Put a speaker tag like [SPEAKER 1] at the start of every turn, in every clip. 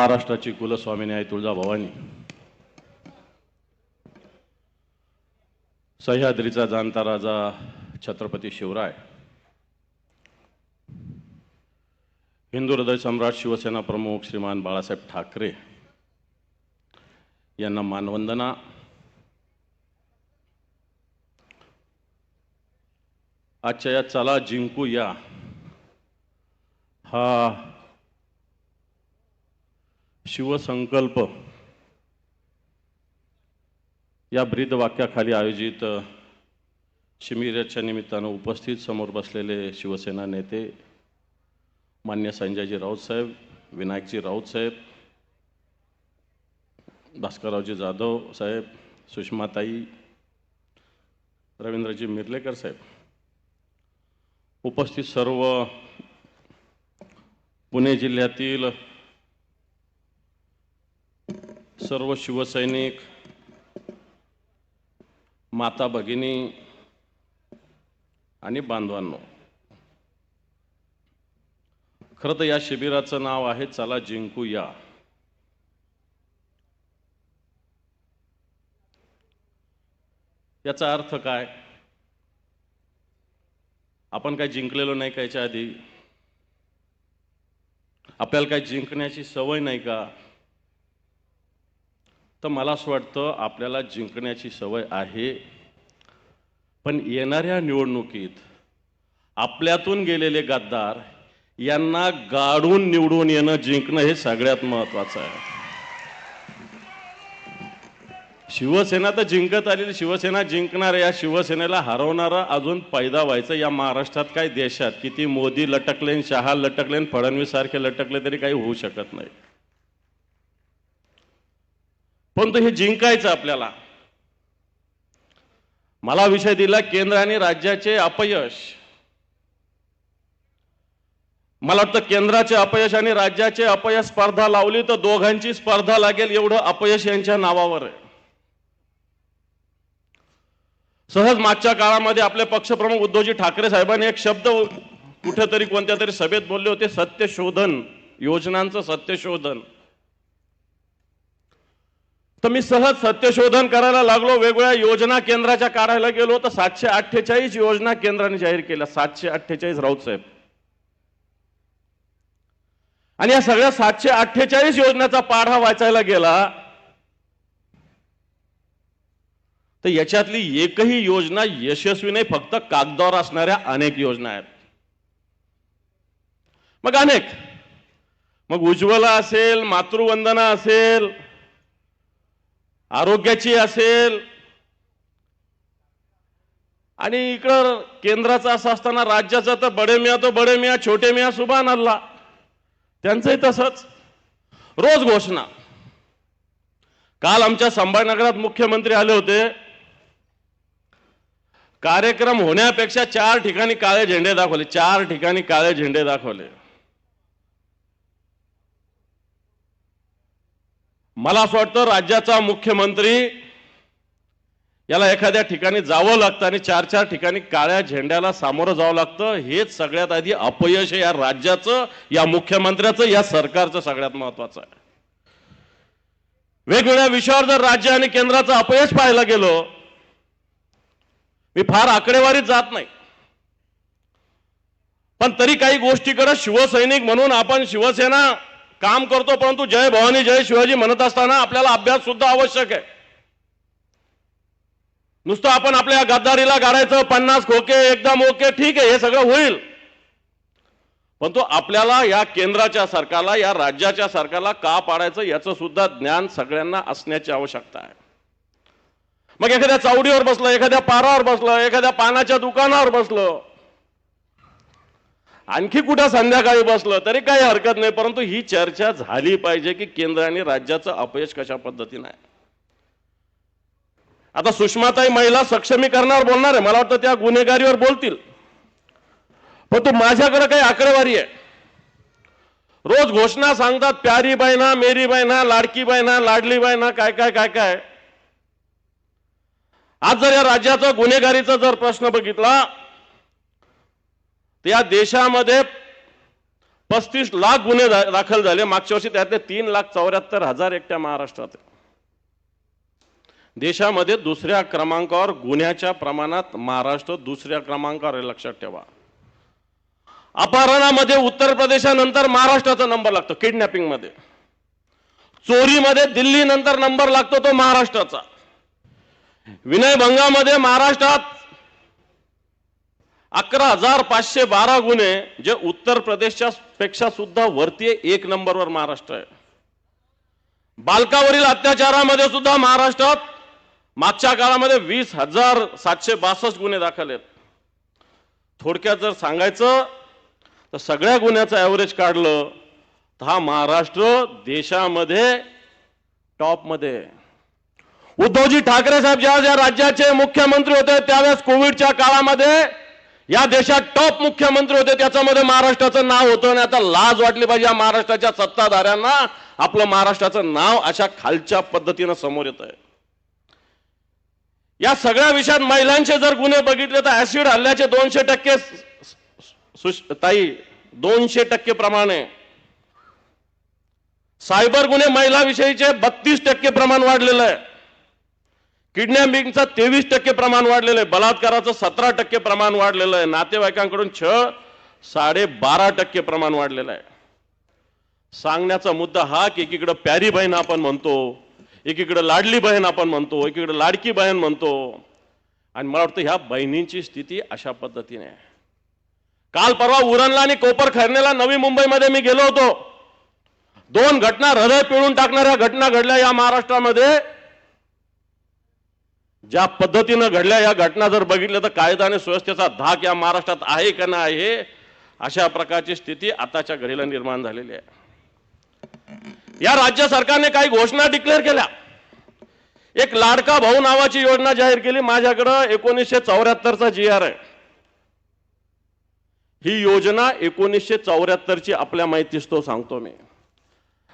[SPEAKER 1] महाराष्ट्राची कुलस्वामिनी आहे तुळजाभवानी. सह्याद्रीचा जाणता राजा छत्रपती शिवराय. हिंदू हृदय सम्राट शिवसेना प्रमुख श्रीमान बाळासाहेब ठाकरे यांना मानवंदना. आजच्या या चला जिंकू या हा शिवसंकल्प या ब्रीद वाक्याखाली आयोजित अ, निमित्तानं उपस्थित समोर बसलेले शिवसेना नेते मान्य संजयजी राऊत साहेब विनायकजी राऊत साहेब भास्कररावजी जाधव साहेब सुषमाताई रवींद्रजी मिर्लेकर साहेब. उपस्थित सर्व पुणे जिल्ह्यातील सर्व शिवसैनिक माता भगिनी आणि बांधवांनो खरं तर या शिबिराचं नाव आहे चला जिंकू या याचा अर्थ काय? आपण काय जिंकलेलो नाही का याच्या आधी? आपल्याला काय जिंकण्याची सवय नाही का? तर मला असं वाटतं आपल्याला जिंकण्याची सवय आहे. पण येणाऱ्या निवडणुकीत आपल्यातून गेलेले गद्दार यांना गाडून निवडून येणं जिंकणं हे सगळ्यात महत्वाचं आहे. शिवसेना तर जिंकत आलेली शिवसेना जिंकणार या शिवसेनेला हरवणारा अजून पैदा व्हायचं या महाराष्ट्रात काय देशात. किती मोदी लटकलेन शहा लटकलेन फडणवीस सारखे लटकले तरी काही होऊ शकत नाही. परंतु हे जिंकायचं आपल्याला. मला विषय दिला केंद्र आणि राज्याचे अपयश. मला वाटतं केंद्राचे अपयश आणि राज्याचे अपयश स्पर्धा लावली तर दोघांची स्पर्धा लागेल एवढं अपयश यांच्या नावावर आहे. सहज मागच्या काळामध्ये आपले पक्षप्रमुख उद्धवजी ठाकरे साहेबांनी एक शब्द कुठेतरी कोणत्या तरी सभेत बोलले होते सत्यशोधन योजनांचं सत्यशोधन. तर मी सहज सत्यशोधन करायला लागलो. वेगवेगळ्या योजना केंद्राच्या काढायला गेलो. तर सातशे अठ्ठेचाळीस योजना केंद्राने जाहीर केल्या. सातशे अठ्ठेचाळीस राऊत साहेब. आणि या सगळ्या सातशे अठ्ठेचाळीस योजनेचा पाढा वाचायला गेला. तर याच्यातली एकही योजना यशस्वी नाही. फक्त कागदावर असणाऱ्या अनेक योजना आहेत. मग अनेक. मग उज्ज्वला असेल मातृवंदना असेल आरोग्याची असेल. आणि इकडं केंद्राचा असं असताना राज्याचा तर बडे मिया तो बडे मिया छोटे मिया सुभान अल्ला. त्यांचंही तसंच. रोज घोषणा. काल आमच्या संभाजीनगरात मुख्यमंत्री आले होते. कार्यक्रम होण्यापेक्षा चार ठिकाणी काळे झेंडे दाखवले. चार ठिकाणी काळे झेंडे दाखवले. मला असं वाटतं राज्याचा मुख्यमंत्री याला एखाद्या ठिकाणी जावं लागतं आणि चार चार ठिकाणी काळ्या झेंड्याला सामोरं जावं लागतं हेच सगळ्यात आधी अपयश या राज्याचं या मुख्यमंत्र्याचं या सरकारचं सगळ्यात महत्वाचं आहे. वेगवेगळ्या विषयावर जर राज्य आणि केंद्राचं अपयश पाहायला गेलो मी फार आकडेवारीत जात नाही. पण तरी काही गोष्टीकडे शिवसैनिक म्हणून आपण शिवसेना काम करतो परंतु जय भवानी जय शिवाजी म्हणत असताना आपल्याला अभ्यास सुद्धा आवश्यक आहे. नुसतं आपण आपल्या गद्दारीला गाडायचं पन्नास खोके एकदम ओके ठीक आहे हे सगळं होईल. पण तो आपल्याला या केंद्राच्या सरकारला या राज्याच्या सरकारला का पाडायचं याचं सुद्धा ज्ञान सगळ्यांना असण्याची आवश्यकता आहे. मग एखाद्या चावडीवर बसलं एखाद्या पारावर बसलं एखाद्या पानाच्या दुकानावर बसलं आणखी कुठं संध्याकाळी बसलं तरी काही हरकत नाही परंतु ही चर्चा झाली पाहिजे की केंद्र आणि राज्याचं अपयश कशा पद्धतीनं आहे. आता सुषमाताई महिला सक्षमीकरणावर बोलणार आहे. मला वाटतं त्या गुन्हेगारीवर बोलतील. पण तो माझ्याकडे काही आकडेवारी आहे. रोज घोषणा सांगतात प्यारी बहिणा मेरी बहिणा लाडकी बहिणा लाडली बहिणा काय काय काय काय. आज जर या राज्याचा गुन्हेगारीचा जर प्रश्न बघितला तर या देशामध्ये पस्तीस लाख गुन्हे दाखल झाले. मागच्या वर्षी त्यातले तीन लाख चौऱ्याहत्तर हजार एकट्या महाराष्ट्रात देशामध्ये दुसऱ्या क्रमांकावर गुन्ह्याच्या प्रमाणात महाराष्ट्र दुसऱ्या क्रमांकावर आहे, लक्षात ठेवा. अपहरणामध्ये उत्तर प्रदेशानंतर महाराष्ट्राचा नंबर लागतो किडनॅपिंगमध्ये चोरीमध्ये दिल्ली नंतर नंबर लागतो तो महाराष्ट्राचा. विनयभंगामध्ये महाराष्ट्रात अकरा हजार पाचशे बारा गुन्हे जे उत्तर प्रदेशच्या पेक्षा सुद्धा वरती एक नंबरवर महाराष्ट्र आहे. बालकावरील अत्याचारामध्ये सुद्धा महाराष्ट्रात मागच्या काळामध्ये वीस हजार सातशे बासष्ट गुन्हे दाखल आहेत. थोडक्यात जर सांगायचं तर सगळ्या गुन्ह्याचं ॲव्हरेज काढलं तर हा महाराष्ट्र देशामध्ये टॉपमध्ये उद्धवजी ठाकरे साहेब ज्या ज्या राज्याचे मुख्यमंत्री होते त्यावेळेस कोविडच्या काळामध्ये या देशात टॉप मुख्यमंत्री होते त्याच्यामध्ये महाराष्ट्राचं नाव होतं आणि आता लाज वाटली पाहिजे या महाराष्ट्राच्या सत्ताधाऱ्यांना. आपलं महाराष्ट्राचं नाव अशा खालच्या पद्धतीनं समोर येत आहे या सगळ्या विषयात महिलांचे जर गुन्हे बघितले तर ऍसिड हल्ल्याचे दोनशे टक्के ताई दोनशे टक्के प्रमाणे. सायबर गुन्हे महिलाविषयीचे बत्तीस टक्के प्रमाण वाढलेलं आहे. किडनॅपिंगचं तेवीस टक्के प्रमाण वाढलेलं आहे. बलात्काराचं सतरा टक्के प्रमाण वाढलेलं आहे. नातेवाईकांकडून छळ साडे बारा टक्के प्रमाण वाढलेलं आहे. सांगण्याचा मुद्दा हा की एकीकडं प्यारी बहीण आपण म्हणतो एकीकडं लाडली बहीण आपण म्हणतो एकीकडं लाडकी बहीण म्हणतो. आणि मला वाटतं ह्या बहिणींची स्थिती अशा पद्धतीने आहे. काल परवा उरणला आणि कोपर खरणेला नवी मुंबईमध्ये मी गेलो होतो. दोन घटना हृदय पिळून टाकणाऱ्या घटना घडल्या या महाराष्ट्रामध्ये. ज्या पद्धतीनं घडल्या या घटना जर बघितल्या तर कायदा आणि सुव्यवस्थेचा धाक या महाराष्ट्रात आहे का नाही आहे अशा प्रकारची स्थिती आताच्या घडीला निर्माण झालेली आहे. या राज्य सरकारने काही घोषणा डिक्लेअर केल्या. एक लाडका भाऊ नावाची योजना जाहीर केली. माझ्याकडं एकोणीसशे चौऱ्याहत्तरचा जी आर आहे. ही योजना एकोणीसशे चौऱ्याहत्तरची आपल्या माहितीस तो सांगतो मी.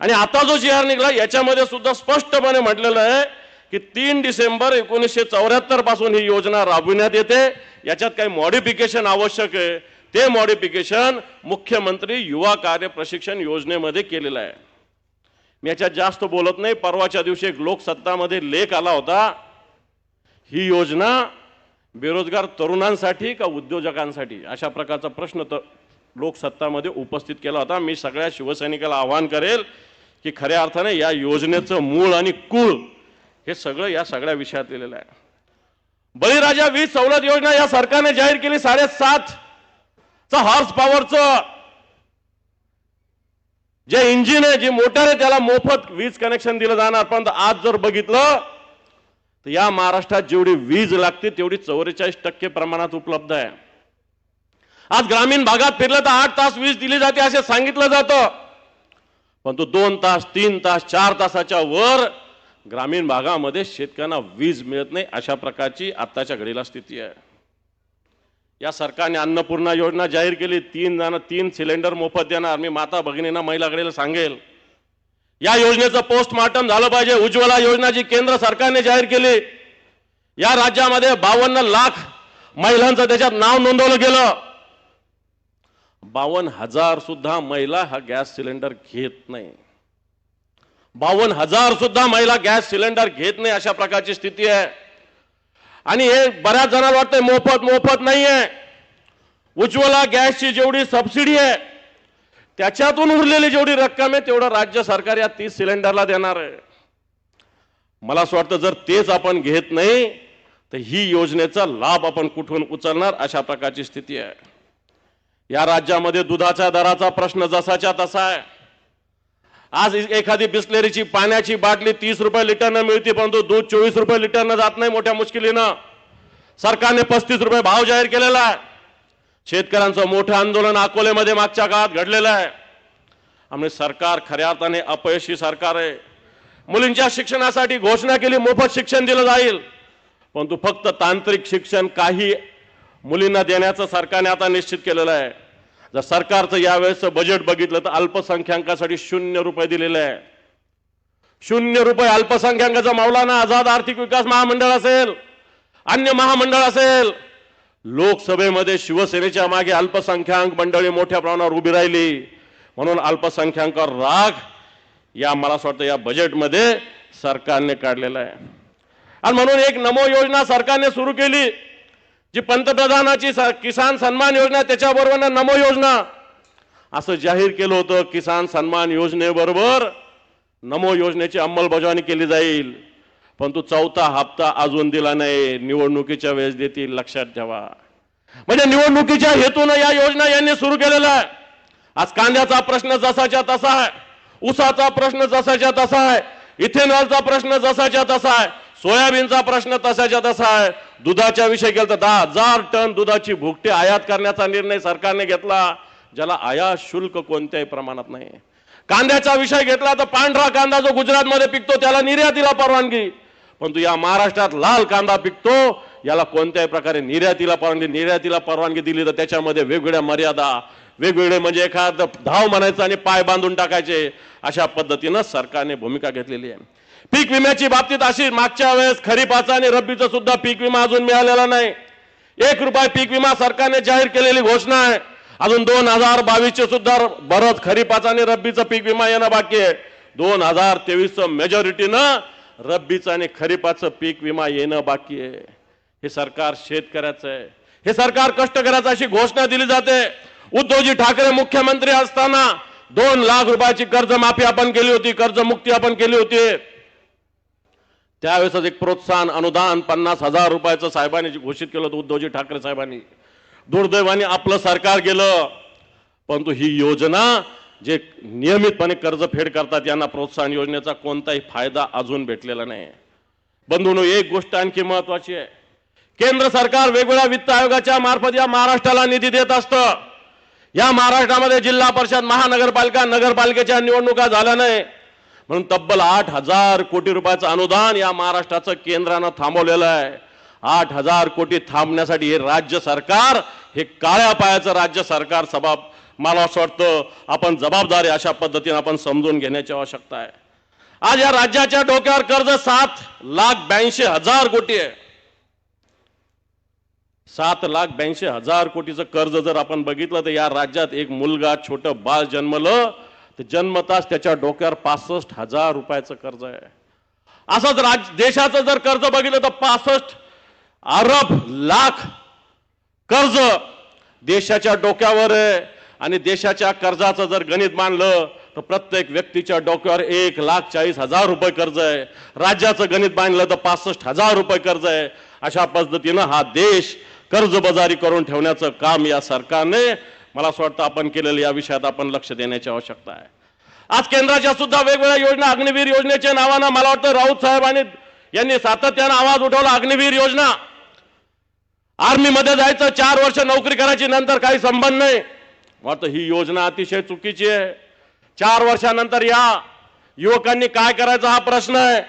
[SPEAKER 1] आणि आता जो जी आर निघाला याच्यामध्ये सुद्धा स्पष्टपणे म्हटलेलं आहे की तीन डिसेंबर एकोणीसशे चौऱ्याहत्तरपासून ही योजना राबविण्यात येते. याच्यात काही मॉडिफिकेशन आवश्यक आहे. ते मॉडिफिकेशन मुख्यमंत्री युवा कार्य प्रशिक्षण योजनेमध्ये केलेलं आहे. मी याच्यात जास्त बोलत नाही. परवाच्या दिवशी एक लोकसत्तामध्ये लेख आला होता. ही योजना बेरोजगार तरुणांसाठी का उद्योजकांसाठी? अशा प्रकारचा प्रश्न तर लोकसत्तामध्ये उपस्थित केला होता. मी सगळ्या शिवसैनिकाला आवाहन करेल की खऱ्या अर्थाने या योजनेचं मूळ आणि कुळ हे सगळं या सगळ्या विषयात लिहिलेलं आहे. बळीराजा वीज सवलत योजना या सरकारने जाहीर केली साडेसात हॉर्स पॉवरचं जे इंजिन आहे जे मोटर आहे त्याला मोफत वीज कनेक्शन दिलं जाणार. पण आज जर बघितलं तर या महाराष्ट्रात जेवढी वीज लागते तेवढी चौवेचाळीस टक्के प्रमाणात उपलब्ध आहे. आज ग्रामीण भागात फिरलं तर आठ तास वीज दिली जाते असे सांगितलं जातं. पण तो दोन तास तीन तास चार तासाच्या वर ग्रामीण भागामध्ये शेतकऱ्यांना वीज मिळत नाही अशा प्रकारची आत्ताच्या घडीला स्थिती आहे. या सरकारने अन्नपूर्णा योजना जाहीर केली. तीन जण तीन सिलेंडर मोफत देणार. मी माता भगिनींना महिलाकडेला सांगेल. या योजनेचं पोस्टमार्टम झालं पाहिजे. उज्ज्वला योजना जी केंद्र सरकारने जाहीर केली. या राज्यामध्ये बावन्न लाख महिलांचं त्याच्यात नाव नोंदवलं गेलं. बावन्न हजार सुद्धा महिला हा गॅस सिलेंडर घेत नाही. बावन्न हजार सुद्धा महिला गॅस सिलेंडर घेत नाही अशा प्रकारची स्थिती आहे. आणि हे बऱ्याच जणांना वाटतंय मोफत मोफत नाही आहे उज्ज्वला गॅसची जेवढी सबसिडी आहे त्याच्यातून उरलेली जेवढी रक्कम आहे तेवढं राज्य सरकार या तीस सिलेंडरला देणार आहे. मला असं वाटतं जर तेच आपण घेत नाही तर ही योजनेचा लाभ आपण कुठून उचलणार अशा प्रकारची स्थिती आहे. या राज्यामध्ये दुधाच्या दराचा प्रश्न जसाच्या तसा आहे. आज एखादी बिस्लेरीची पाण्याची बाटली तीस रुपये लिटरनं मिळते परंतु दूध चोवीस रुपये लिटरनं जात नाही मोठ्या मुश्किलीनं. सरकारने पस्तीस रुपये भाव जाहीर केलेला आहे. शेतकऱ्यांचं मोठं आंदोलन अकोलेमध्ये मागच्या काळात घडलेलं आहे. आम्ही सरकार खऱ्या अर्थाने अपयशी सरकार आहे. मुलींच्या शिक्षणासाठी घोषणा केली मोफत शिक्षण दिलं जाईल. परंतु फक्त तांत्रिक शिक्षण काही मुलींना देण्याचं सरकारने आता निश्चित केलेलं आहे. जर सरकारचं यावेळेसचं बजेट बघितलं तर अल्पसंख्याकासाठी शून्य रुपये दिलेले आहे. शून्य रुपये अल्पसंख्याकाचा मौलाना आझाद आर्थिक विकास महामंडळ असेल अन्य महामंडळ असेल लोकसभेमध्ये शिवसेनेच्या मागे अल्पसंख्याक मंडळी मोठ्या प्रमाणावर उभी राहिली. म्हणून अल्पसंख्याकावर राग या मला असं वाटतं या बजेटमध्ये सरकारने काढलेला आहे. आणि म्हणून एक नमो योजना सरकारने सुरू केली. जी पंतप्रधानाची किसान सन्मान योजना त्याच्याबरोबर त्याच्याबरोबर नमो योजना. असं जाहीर केलं होतं किसान सन्मान योजनेबरोबर नमो योजनेची अंमलबजावणी केली जाईल. परंतु चौथा हप्ता अजून दिला नाही. निवडणुकीच्या वेळेस देतील लक्षात ठेवा. म्हणजे निवडणुकीच्या हेतून या योजना यांनी सुरू केलेल्या आहे. आज कांद्याचा प्रश्न जसाच्या तसा आहे. ऊसाचा प्रश्न जसाच्या तसा आहे. इथेनॉलचा प्रश्न जसाच्या तसा आहे. सोयाबीनचा प्रश्न तसाच्या तसा आहे. दुधाच्या विषय केला तर दहा हजार टन दुधाची भुकटी आयात करण्याचा निर्णय सरकारने घेतला ज्याला आयात शुल्क कोणत्याही प्रमाणात नाही. कांद्याचा विषय घेतला तर पांढरा कांदा जो गुजरातमध्ये पिकतो त्याला निर्यातीला परवानगी. परंतु या महाराष्ट्रात लाल कांदा पिकतो याला कोणत्याही प्रकारे निर्यातीला परवानगी निर्यातीला परवानगी दिली तर त्याच्यामध्ये वेगवेगळ्या मर्यादा वेगवेगळे म्हणजे एखादं धाव म्हणायचं आणि पाय बांधून टाकायचे अशा पद्धतीनं सरकारने भूमिका घेतलेली आहे. पीक विम्याची बाबतीत अशी मागच्या वेळेस खरीपाचा आणि रब्बीचा सुद्धा पीक विमा अजून मिळालेला नाही. एक रुपये पीक विमा सरकारने जाहीर केलेली घोषणा आहे. अजून दोन हजार बावीसचे सुद्धा बरंच खरीपाचा आणि रब्बीचं पीक विमा येणं बाकी आहे. दोन हजार तेवीसचं मेजॉरिटीनं रब्बीचं आणि खरीपाचं पीक विमा येणं बाकी आहे. हे सरकार शेतकऱ्याचं आहे. हे सरकार कष्टकऱ्याचं अशी घोषणा दिली जाते. उद्धवजी ठाकरे मुख्यमंत्री असताना दोन लाख रुपयाची कर्जमाफी आपण केली होती कर्जमुक्ती आपण केली होती. त्यावेळेस एक प्रोत्साहन अनुदान पन्नास हजार रुपयाचं साहेबांनी घोषित केलं होतं उद्धवजी ठाकरे साहेबांनी. दुर्दैवाने आपलं सरकार गेलं परंतु ही योजना जे नियमितपणे कर्ज फेड करतात यांना प्रोत्साहन योजनेचा कोणताही फायदा अजून भेटलेला नाही. बंधूनो एक गोष्ट आणखी महत्वाची आहे. केंद्र सरकार वेगवेगळ्या वित्त आयोगाच्या मार्फत या महाराष्ट्राला निधी देत असतं. या महाराष्ट्रामध्ये जिल्हा परिषद महानगरपालिका नगरपालिकेच्या निवडणुका झाल्या नाही. म्हणून तब्बल आठ हजार कोटी रुपयाचं अनुदान या महाराष्ट्राचं केंद्रानं थांबवलेलं आहे. आठ हजार कोटी थांबण्यासाठी हे राज्य सरकार हे काळ्या पायाचं राज्य सरकार सभा मला असं वाटतं आपण जबाबदारी अशा पद्धतीने आपण समजून घेण्याची आवश्यकता आहे. आज या राज्याच्या डोक्यावर कर्ज सात लाख ब्याऐंशी हजार कोटी आहे. सात लाख ब्याऐंशी हजार कोटीचं कर्ज जर आपण बघितलं तर या राज्यात एक मुलगा छोटं बाळ जन्मलं तर जन्मताच त्याच्या डोक्यावर पासष्ट हजार रुपयाचं कर्ज आहे. असंच राज देशाचं जर कर्ज बघितलं तर पासष्ट अरब लाख कर्ज देशाच्या डोक्यावर आहे. आणि देशाच्या कर्जाचं जर गणित मांडलं तर प्रत्येक व्यक्तीच्या डोक्यावर एक लाख चाळीस हजार रुपये कर्ज आहे. राज्याचं गणित मांडलं तर पासष्ट हजार रुपये कर्ज आहे. अशा पद्धतीनं हा देश कर्जबाजारी करून ठेवण्याचं काम या सरकारने मला असं वाटतं आपण केलेलं या विषयात आपण लक्ष देण्याची आवश्यकता आहे. आज केंद्राच्या सुद्धा वेगवेगळ्या योजना अग्निवीर योजनेच्या नावानं मला वाटतं राऊत साहेबांनी यांनी सातत्यानं आवाज उठवला अग्निवीर योजना. आर्मीमध्ये जायचं चार वर्ष नोकरी करायची नंतर काही संबंध नाही. वाटतं ही योजना अतिशय चुकीची आहे. चार वर्षानंतर या युवकांनी काय करायचा हा प्रश्न आहे.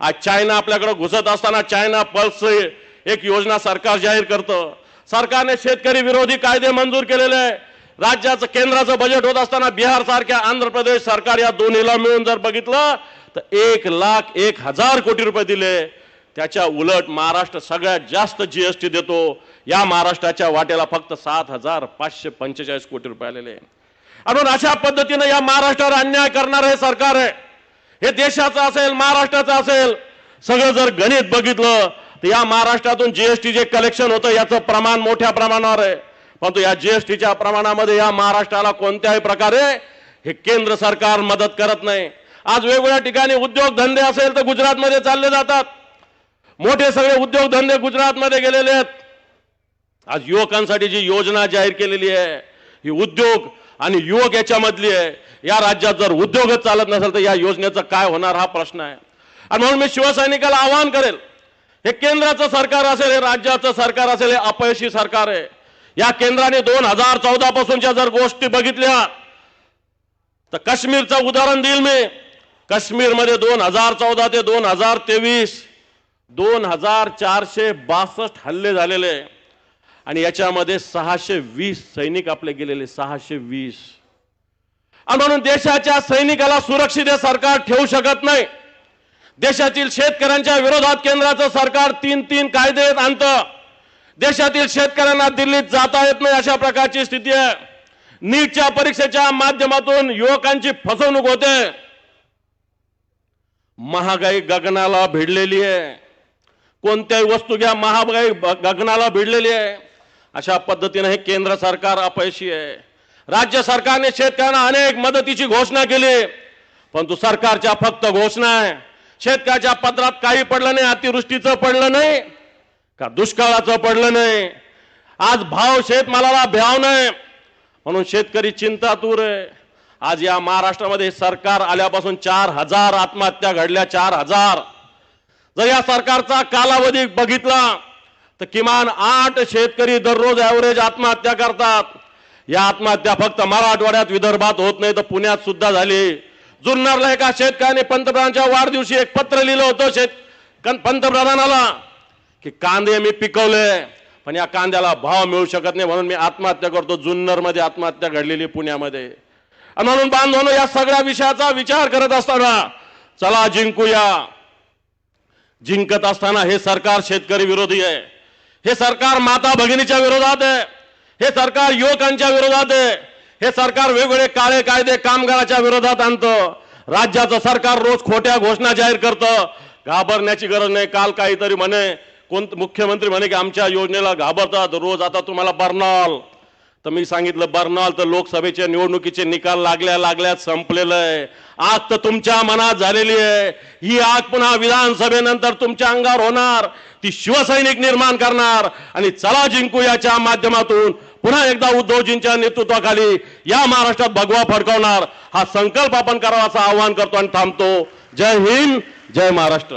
[SPEAKER 1] आज चायना आपल्याकडे घुसत असताना चायना पल्स एक योजना सरकार जाहीर करतं. सरकारने शेतकरी विरोधी कायदे मंजूर केलेले आहे. राज्याचं केंद्राचं बजेट होत असताना बिहार सारख्या आंध्र प्रदेश सरकार या दोन्हीला मिळून जर बघितलं तर एक लाख एक हजार कोटी रुपये दिले. त्याच्या उलट महाराष्ट्र सगळ्यात जास्त जीएसटी देतो. या महाराष्ट्राच्या वाट्याला फक्त सात हजार पाचशे पंचेचाळीस कोटी रुपये आलेले म्हणून अशा पद्धतीनं या महाराष्ट्रावर अन्याय करणार हे सरकार आहे. हे देशाचं असेल महाराष्ट्राचं असेल सगळं जर गणित बघितलं तर या महाराष्ट्रातून जीएसटी जे कलेक्शन होतं याचं प्रमाण मोठ्या प्रमाणावर आहे. परंतु या जीएसटीच्या प्रमाणामध्ये या महाराष्ट्राला कोणत्याही प्रकारे हे केंद्र सरकार मदत करत नाही. आज वेगवेगळ्या ठिकाणी उद्योगधंदे असेल तर गुजरातमध्ये चालले जातात. मोठे सगळे उद्योगधंदे गुजरातमध्ये गेलेले आहेत. आज युवकांसाठी जी योजना जाहीर केलेली आहे ही उद्योग आणि युवक याच्यामधली आहे. या राज्यात जर उद्योगच चालत नसेल तर या योजनेचं काय होणार हा प्रश्न आहे. आणि म्हणून मी शिवसैनिकाला आवाहन करेल हे केंद्राचं सरकार असेल हे राज्याचं सरकार असेल हे अपयशी सरकार आहे. या केंद्राने दोन हजार चौदा पासूनच्या जर गोष्टी बघितल्या तर काश्मीरचं उदाहरण देईल मी. काश्मीरमध्ये दोन हजार चौदा ते दोन हजार तेवीस दोन हजार चारशे बासष्ट हल्ले झालेले. आणि याच्यामध्ये सहाशे वीस सैनिक आपले गेलेले सहाशे वीस. आणि म्हणून देशाच्या सैनिकाला सुरक्षित सरकार ठेवू शकत नाही. देशातील शेतकऱ्यांच्या विरोधात केंद्राचं सरकार तीन तीन कायदे आणतं देशातील शेतकऱ्यांना दिल्लीत जाता येत नाही अशा प्रकारची स्थिती आहे. नीटच्या परीक्षेच्या माध्यमातून युवकांची फसवणूक होते. महागाई गगनाला भिडलेली आहे. कोणत्याही वस्तू घ्या महागाई गगनाला भिडलेली आहे. अशा पद्धतीने हे केंद्र सरकार अपयशी आहे. राज्य सरकारने शेतकऱ्यांना अनेक मदतीची घोषणा केली. परंतु सरकारच्या फक्त घोषणा आहे. शेतकऱ्याच्या पत्रात काही पडलं नाही अतिवृष्टीचं पडलं नाही. का दुष्काळाचं पडलं नाही? आज भाव शेतमालाला भ्याव नाही. म्हणून शेतकरी चिंतातूर आहे. आज या महाराष्ट्रामध्ये सरकार आल्यापासून चार हजार आत्महत्या घडल्या चार हजार. जर या सरकारचा कालावधी बघितला तर किमान आठ शेतकरी दररोज ॲव्हरेज आत्महत्या करतात. या आत्महत्या फक्त मराठवाड्यात विदर्भात होत नाही तर पुण्यात सुद्धा झाली. जुन्नरला एका शेतकऱ्याने पंतप्रधानांच्या वाढदिवशी एक पत्र लिहिलं होतं शेत पंतप्रधानाला. की कांदे मी पिकवले पण या कांद्याला भाव मिळू शकत नाही म्हणून मी आत्महत्या करतो. जुन्नरमध्ये आत्महत्या घडलेली पुण्यामध्ये. आणि म्हणून बांधवांनो या सगळ्या विषयाचा विचार करत असताना चला जिंकूया. जिंकत असताना हे सरकार शेतकरी विरोधी आहे. हे सरकार माता भगिनीच्या विरोधात आहे. हे सरकार युवकांच्या विरोधात आहे. हे सरकार वेगवेगळे काळे कायदे कामगाराच्या विरोधात आणतं. राज्याचं सरकार रोज खोट्या घोषणा जाहीर करतं. घाबरण्याची गरज नाही. काल काहीतरी म्हणे कोण मुख्यमंत्री म्हणे की आमच्या योजनेला घाबरतात रोज आता तुम्हाला बर्नॉल. तर मी सांगितलं बर्नॉल तर लोकसभेच्या निवडणुकीचे निकाल लागल्या लागल्यात संपलेलं आहे आग तर तुमच्या मनात झालेली आहे. ही आग पुन्हा विधानसभेनंतर तुमच्या अंगावर होणार. ती शिवसैनिक निर्माण करणार. आणि चला जिंकू याच्या माध्यमातून. पुन्हा एकदा उद्धवजींच्या नेतृत्वाखाली या महाराष्ट्रात भगवा फडकवणार. हा संकल्प आपण करावा असं आवाहन करतो आणि थांबतो. जय हिंद जय महाराष्ट्र.